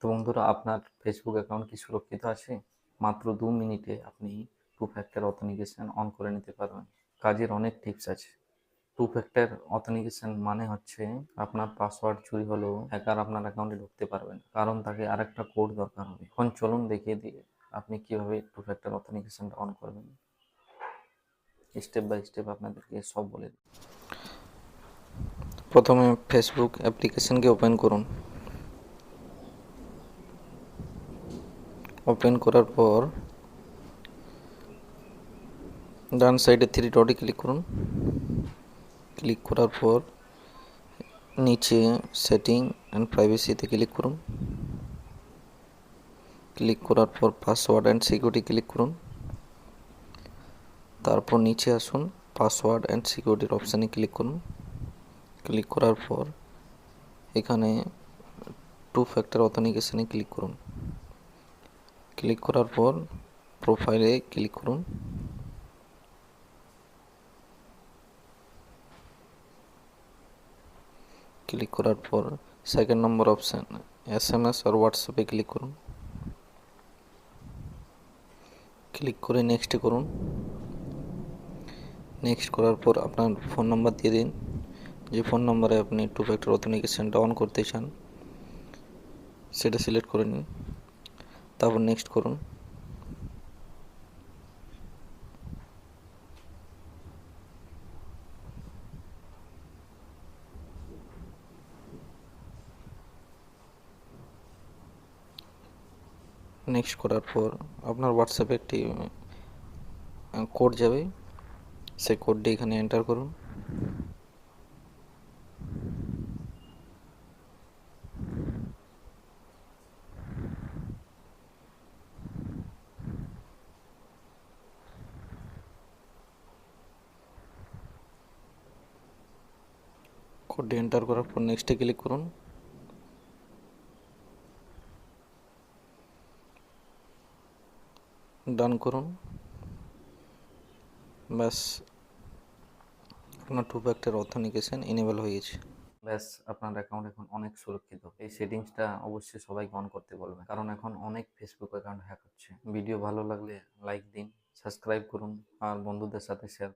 তো বন্ধুরা, আপনার ফেসবুক অ্যাকাউন্ট কি সুরক্ষিত আছে? মাত্র দু মিনিটে আপনি টু ফ্যাক্টর অথেন্টিকেশন অন করে নিতে পারবেন। কাজের অনেক টিপস আছে। টু ফ্যাক্টর অথেন্টিকেশন মানে হচ্ছে আপনার পাসওয়ার্ড চুরি হলেও হ্যাকার আপনার অ্যাকাউন্টে ঢুকতে পারবেন কারণ তাকে আরেকটা কোড দরকার হবে। এখন চলুন দেখিয়ে দিয়ে আপনি কীভাবে টু ফ্যাক্টর অথেন্টিকেশনটা অন করবেন। স্টেপ বাই স্টেপ আপনাদেরকে সব বলে দিই। প্রথমে ফেসবুক অ্যাপ্লিকেশনকে ওপেন করুন। ওপেন করার পর ডান সাইডে থ্রি ডটে ক্লিক করুন। ক্লিক করার পর নিচে সেটিং অ্যান্ড প্রাইভেসিতে ক্লিক করুন। ক্লিক করার পর পাসওয়ার্ড অ্যান্ড সিকিউরিটি ক্লিক করুন। তারপর নিচে আসুন পাসওয়ার্ড অ্যান্ড সিকিউরিটির অপশানে ক্লিক করুন। ক্লিক করার পর এখানে টু ফ্যাক্টর অথেন্টিকেশনে ক্লিক করুন। ক্লিক করার পর প্রোফাইলে ক্লিক করুন। ক্লিক করার পর second number option S M S আর হোয়াটসঅ্যাপে ক্লিক করুন। ক্লিক করে নেক্সটে করুন। নেক্সট করার পর আপনার ফোন নাম্বার দিয়ে দিন। যে ফোন নাম্বারে আপনি টু ফ্যাক্টর অথেন্টিকেশনটা অন করতে চান, সেটা সিলেক্ট করে নিন। তারপর নেক্সট করুন। নেক্সট করার পর আপনার হোয়াটসঅ্যাপে একটি কোড যাবে। সেই কোডটি এখানে এন্টার করুন। কোডটি এন্টার করার পর নেক্সটে ক্লিক করুন। ডান করুন। ব্যাস, আপনার টু ফ্যাক্টর অথেন্টিকেশন এনেবল হয়ে গেছে। ব্যাস, আপনার অ্যাকাউন্ট এখন অনেক সুরক্ষিত। এই সেটিংসটা অবশ্যই সবাইকে অন করতে বলবেন কারণ এখন অনেক ফেসবুক অ্যাকাউন্ট হ্যাক হচ্ছে। ভিডিও ভালো লাগলে লাইক দিন সাবস্ক্রাইব করুন, আর বন্ধুদের সাথে শেয়ার